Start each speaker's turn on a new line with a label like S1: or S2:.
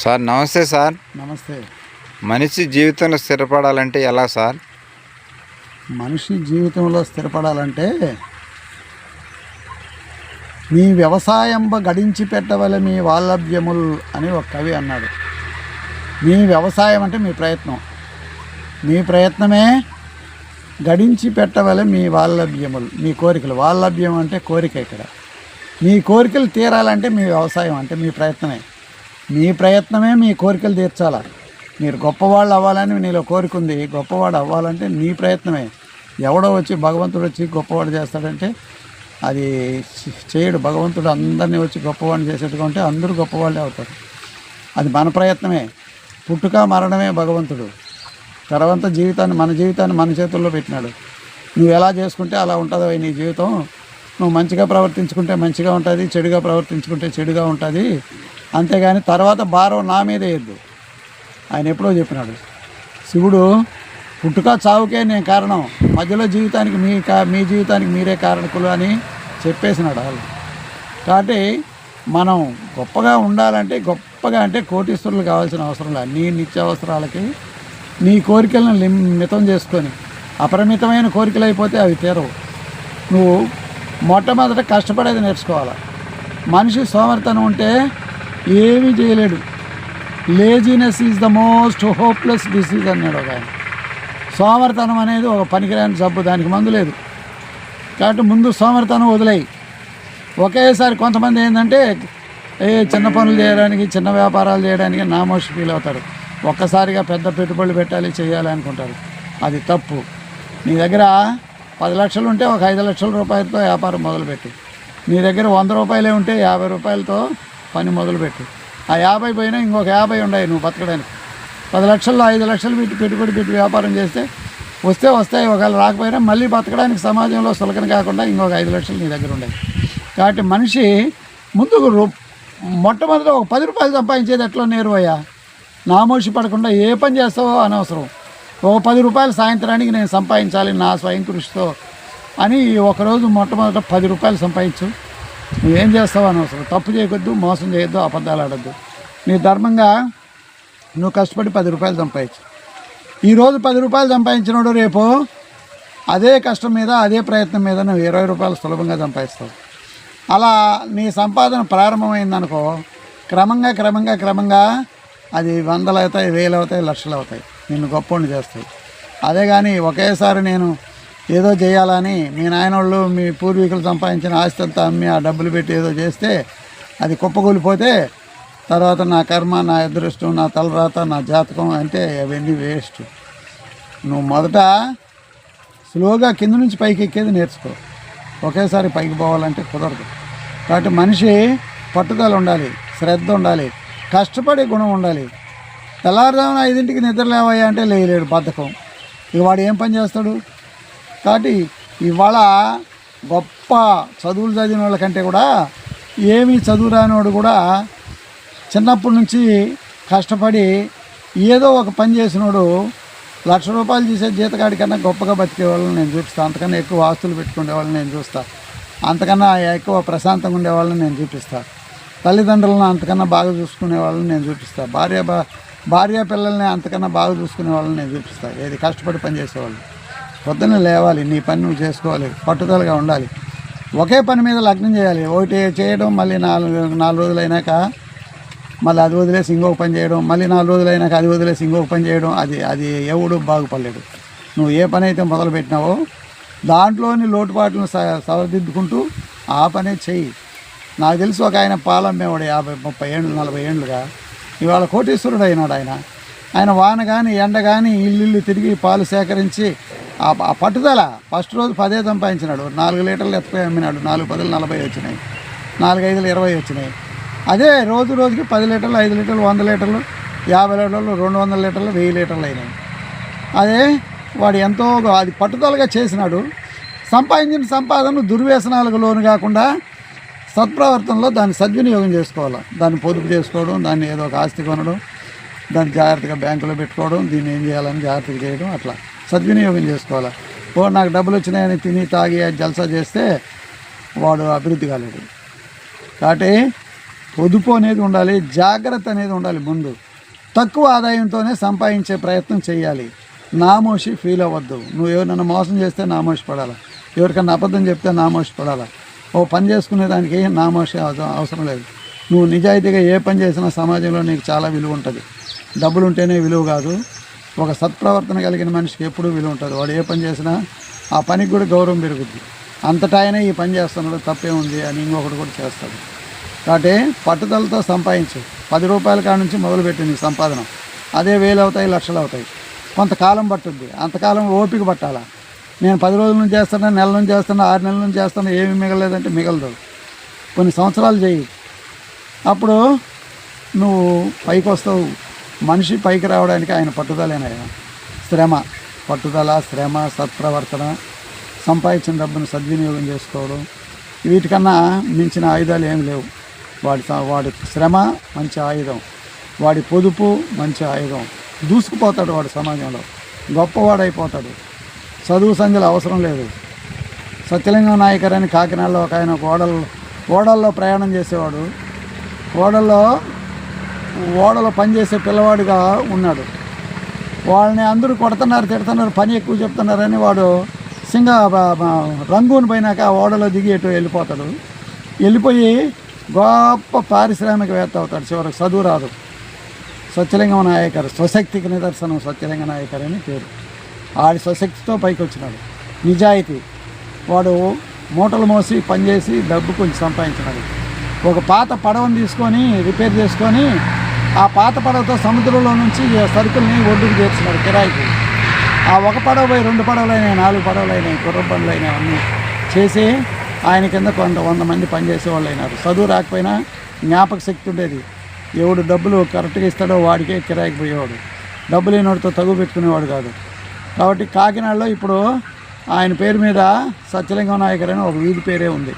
S1: Sir నమస్తే sir.
S2: నమస్తే.
S1: మనిషి జీవితంలో స్థిరపడాలంటే ఎలా సార్?
S2: మనిషి జీవితంలో స్థిరపడాలంటే మీ వ్యవసాయంబ గడించి పెట్టవల మీ వాల్లభ్యముల్ అని ఒక కవి అన్నాడు. మీ వ్యవసాయం అంటే మీ ప్రయత్నం. మీ ప్రయత్నమే గడించి పెట్టవల మీ వాల్లభ్యములు మీ కోరికలు. వాల్లభ్యం అంటే కోరిక ఇక్కడ. మీ కోరికలు తీరాలంటే మీ వ్యవసాయం అంటే మీ ప్రయత్నమే. మీ ప్రయత్నమే మీ కోరికలు తీర్చాలా? మీరు గొప్పవాళ్ళు అవ్వాలని నీలో కోరిక ఉంది. గొప్పవాడు అవ్వాలంటే నీ ప్రయత్నమే. ఎవడో వచ్చి భగవంతుడు వచ్చి గొప్పవాడు చేస్తాడంటే అది చేయడు. భగవంతుడు అందరినీ వచ్చి గొప్పవాడిని చేసేట్టుగా ఉంటే అందరూ గొప్పవాళ్ళే అవుతారు. అది మన ప్రయత్నమే. పుట్టుక మరణమే భగవంతుడు. తర్వాత జీవితాన్ని మన జీవితాన్ని మన చేతుల్లో పెట్టినాడు. నువ్వు ఎలా చేసుకుంటే అలా ఉంటుందో నీ జీవితం. నువ్వు మంచిగా ప్రవర్తించుకుంటే మంచిగా ఉంటుంది చెడుగా ప్రవర్తించుకుంటే చెడుగా ఉంటుంది. అంతేగాని తర్వాత భారం నా మీద వేయద్దు. ఆయన ఎప్పుడో చెప్పినాడు. శివుడు పుట్టుక చావుకే నేను కారణం. మధ్యలో జీవితానికి మీ కా మీ జీవితానికి మీరే కారణకులు అని చెప్పేసినాడు వాళ్ళు కాబట్టి మనం గొప్పగా ఉండాలంటే గొప్పగా అంటే కోటీశ్వరులు కావాల్సిన అవసరం లేదు. నీ నిత్యావసరాలకి నీ కోరికలను మితం చేసుకొని అపరిమితమైన కోరికలు అయిపోతే అవి తీరవు. నువ్వు మొట్టమొదట కష్టపడేది నేర్చుకోవాలి. మనిషి సోమరితనం ఉంటే ఏమీ చేయలేడు. Laziness is the most hopeless disease అన్నాడు ఒక ఆయన. సోమరితనం అనేది ఒక పనికిరాని జబ్బు దానికి మందు లేదు. కాబట్టి ముందు సోమరితనం వదిలేయి. ఒకేసారి కొంతమంది ఏంటంటే ఏ చిన్న పనులు చేయడానికి చిన్న వ్యాపారాలు చేయడానికి నామోష ఫీల్ అవుతారు. ఒక్కసారిగా పెద్ద పెట్టుబడులు పెట్టాలి చేయాలి అనుకుంటారు. అది తప్పు. నీ దగ్గర పది లక్షలు ఉంటే ఒక ఐదు లక్షల రూపాయలతో వ్యాపారం మొదలుపెట్టు. నీ దగ్గర వంద రూపాయలే ఉంటే యాభై రూపాయలతో పని మొదలుపెట్టు. ఆ యాభై పోయినా ఇంకొక యాభై ఉన్నాయి నువ్వు బతకడానికి. పది లక్షల్లో ఐదు లక్షలు పెట్టి పెట్టుబడి పెట్టి వ్యాపారం చేస్తే వస్తే వస్తాయి ఒకవేళ రాకపోయినా మళ్ళీ బతకడానికి సమాజంలో సులకన కాకుండా ఇంకొక ఐదు లక్షలు నీ దగ్గర ఉన్నాయి. కాబట్టి మనిషి ముందుకు రూ- మొట్టమొదట ఒక పది రూపాయలు సంపాదించేది ఎట్లా నేరువయ్యా నామోషి పడకుండా ఏ పని చేస్తావో అనవసరం. ఒక పది రూపాయలు సాయంత్రానికి నేను సంపాదించాలి నా స్వయం కృషితో అని ఒకరోజు మొట్టమొదట పది రూపాయలు సంపాదించు. నువ్వేం చేస్తావు అనవసరం. తప్పు చేయకొద్దు మోసం చేయొద్దు అబద్ధాలు ఆడద్దు. నీ ధర్మంగా నువ్వు కష్టపడి పది రూపాయలు సంపాదించు. ఈరోజు పది రూపాయలు సంపాదించినోడు రేపు అదే కష్టం మీద అదే ప్రయత్నం మీద నువ్వు ఇరవై రూపాయలు సులభంగా సంపాదిస్తావు. అలా నీ సంపాదన ప్రారంభమైందనుకో క్రమంగా క్రమంగా క్రమంగా అది వందలు అవుతాయి వేలు అవుతాయి లక్షలు అవుతాయి నిన్ను గొప్పని చేస్తాయి. అదే కానీ ఒకేసారి నేను ఏదో చేయాలని మీ నాయనోళ్ళు మీ పూర్వీకులు సంపాదించిన ఆస్తి అంతా అమ్మి ఆ డబ్బులు పెట్టి ఏదో చేస్తే అది కుప్పకూలిపోతే తర్వాత నా కర్మ నా అదృష్టం నా తలరాత నా జాతకం అంటే అవన్నీ వేస్ట్. నువ్వు మొదట స్లోగా కింద నుంచి పైకి ఎక్కేది నేర్చుకో. ఒకేసారి పైకి పోవాలంటే కుదరదు. కాబట్టి మనిషి పట్టుదల ఉండాలి శ్రద్ధ ఉండాలి కష్టపడే గుణం ఉండాలి. తెల్లారుదామున ఐదింటికి నిద్ర లేవయ్యా అంటే లేయలేడు బద్ధకం. ఇక వాడు ఏం పని చేస్తాడు? కాబట్టి ఇవాళ గొప్ప చదువులు చదివిన వాళ్ళకంటే కూడా ఏమీ చదువు రానివాడు కూడా చిన్నప్పటి నుంచి కష్టపడి ఏదో ఒక పని చేసినోడు లక్ష రూపాయలు చేసే జీతగాడి కన్నా గొప్పగా బతికే వాళ్ళని నేను చూపిస్తాను అంతకన్నా ఎక్కువ ఆస్తులు పెట్టుకునే వాళ్ళని నేను చూస్తాను అంతకన్నా ఎక్కువ ప్రశాంతంగా ఉండే వాళ్ళని నేను చూపిస్తాను తల్లిదండ్రులను అంతకన్నా బాగా చూసుకునే వాళ్ళని నేను చూపిస్తాను భార్య భార్యా భార్య పిల్లల్ని అంతకన్నా బాగా చూసుకునే వాళ్ళని నేను చూపిస్తా. ఏది కష్టపడి పని చేసేవాళ్ళు. పొద్దున్న లేవాలి నీ పని నువ్వు చేసుకోవాలి పట్టుదలగా ఉండాలి. ఒకే పని మీద లగ్నం చేయాలి. ఒకటి చేయడం మళ్ళీ నాలుగు నాలుగు రోజులు అయినాక మళ్ళీ అది వదిలేసి ఇంకొక పని చేయడం మళ్ళీ నాలుగు రోజులు అయినాక అది వదిలేసి ఇంకొక పని చేయడం అది అది ఎవడు బాగుపడలేడు నువ్వు ఏ పని అయితే మొదలుపెట్టినావో దాంట్లోని లోటుపాట్లను స- సవరదిద్దుకుంటూ ఆ పనే చెయ్యి. నాకు తెలిసి ఒక ఆయన పాలమ్మేవాడు యాభై ముప్పై ఏళ్ళు నలభై ఏళ్ళుగా. ఇవాళ కోటీశ్వరుడు అయినాడు ఆయన. ఆయన వాన కానీ ఎండ కానీ ఇల్లు తిరిగి పాలు సేకరించి ఆ పట్టుదల ఫస్ట్ రోజు పదే సంపాదించినాడు. నాలుగు లీటర్లు ఎత్తుకొని అమ్మినాడు. నాలుగు పదులు నలభై వచ్చినాయి. నాలుగు ఐదులు ఇరవై వచ్చినాయి. అదే రోజు రోజుకి పది లీటర్లు ఐదు లీటర్లు వంద లీటర్లు యాభై లీటర్లు రెండు వందల లీటర్లు వెయ్యి లీటర్లు అయినాయి. అదే వాడు ఎంతో అది పట్టుదలగా చేసినాడు. సంపాదించిన సంపాదన దుర్వ్యసనాలకు లోను కాకుండా సత్ప్రవర్తనలో దాన్ని సద్వినియోగం చేసుకోవాలి. దాన్ని పొదుపు చేసుకోవడం దాన్ని ఏదో ఒక ఆస్తి కొనడం దాన్ని జాగ్రత్తగా బ్యాంకులో పెట్టుకోవడం దీన్ని ఏం చేయాలని జాగ్రత్తగా చేయడం అట్లా. సద్వినియోగం చేసుకోవాలి? ఓ నాకు డబ్బులు వచ్చినాయని తిని తాగి జల్సా చేస్తే వాడు అభివృద్ధి కాలేడు కాబట్టి పొదుపు అనేది ఉండాలి జాగ్రత్త అనేది ఉండాలి ముందు. తక్కువ ఆదాయంతోనే సంపాదించే ప్రయత్నం చేయాలి. నామోషి ఫీల్ అవ్వద్దు. నువ్వు ఎవరినైనా మోసం చేస్తే నామోషి పడాలి? ఎవరికన్నా అబద్ధం చెప్తే నామోషి పడాలి? ఓ పని చేసుకునే దానికి నామోషి అవసరం- అవసరం లేదు. నువ్వు నిజాయితీగా ఏ పని చేసినా సమాజంలో నీకు చాలా విలువ ఉంటుంది. డబ్బులు ఉంటేనే విలువ కాదు. ఒక సత్ప్రవర్తన కలిగిన మనిషికి ఎప్పుడూ విలువ ఉంటుంది వాడు ఏ పని చేసినా ఆ పనికి కూడా గౌరవం పెరుగుద్ది. అంతటా ఆయన ఈ పని చేస్తున్నాడు తప్పే ఉంది అని ఇంకొకటి కూడా చేస్తాడు. కాబట్టి పట్టుదలతో సంపాదించు. పది రూపాయల కాడ నుంచి మొదలుపెట్టి నీ సంపాదన. అదే వేలు అవుతాయి లక్షలు అవుతాయి. కొంతకాలం పట్టుద్ది. అంతకాలం ఓపిక పట్టాలా? నేను పది రోజుల నుంచి చేస్తున్నా నెల నుంచి చేస్తున్నా ఆరు నెలల నుంచి చేస్తున్నా ఏమి మిగలలేదంటే మిగలదు. కొన్ని సంవత్సరాలు చేయి. అప్పుడు నువ్వు పైకి వస్తావు. మనిషి పైకి రావడానికి ఆయన పట్టుదలైనయా శ్రమ పట్టుదల శ్రమ సత్ప్రవర్తన సంపాదించిన డబ్బును సద్వినియోగం చేసుకోవడం వీటికన్నా మించిన ఆయుధాలు ఏమి లేవు. వాడి వాడి శ్రమ మంచి ఆయుధం. వాడి పొదుపు మంచి ఆయుధం. దూసుకుపోతాడు వాడు సమాజంలో. గొప్పవాడైపోతాడు. చదువు సంధ్యలు అవసరం లేదు. సత్యలింగం నాయకర్ అని కాకినాడలో ఒక ఆయన ఒక ఓడల్లో ప్రయాణం చేసేవాడు. ఓడల్లో ఓడలో పనిచేసే పిల్లవాడుగా ఉన్నాడు. వాళ్ళని అందరూ కొడుతున్నారు తిడుతున్నారు పని ఎక్కువ చెప్తున్నారని వాడు సింగ రంగూన్ పోయినాక ఓడలో దిగి ఎటు వెళ్ళిపోతాడు. వెళ్ళిపోయి గొప్ప పారిశ్రామికవేత్త అవుతాడు చివరికి చదువు రాదు. స్వచ్ఛలింగం నాయకర్ స్వశక్తికి నిదర్శనం స్వచ్ఛలింగ నాయకర్ అని పేరు. ఆడి స్వశక్తితో పైకి వచ్చినాడు. నిజాయితీ. వాడు మూటలు మోసి పనిచేసి డబ్బు కొంచెం సంపాదించినాడు. ఒక పాత పడవను తీసుకొని రిపేర్ చేసుకొని ఆ పాత పడవతో సముద్రంలో నుంచి సరుకుల్ని ఒడ్డుకు చేర్చున్నారు కిరాయికి. ఆ ఒక పడవ పోయి రెండు పడవలు అయినాయి నాలుగు పడవలు అయినాయి గుర్ర బండ్లు అయినాయి అన్నీ చేసి ఆయన కింద కొంత వంద మంది పనిచేసే వాళ్ళు అయినారు చదువు రాకపోయినా జ్ఞాపక శక్తి ఉండేది. ఎవడు డబ్బులు కరెక్ట్గా ఇస్తాడో వాడికే కిరాయికి పోయేవాడు. డబ్బు లేనివాడితో తగు పెట్టుకునేవాడు కాదు. కాబట్టి కాకినాడలో ఇప్పుడు ఆయన పేరు మీద సత్యలింగం నాయకర్ అని ఒక వీధి పేరే ఉంది.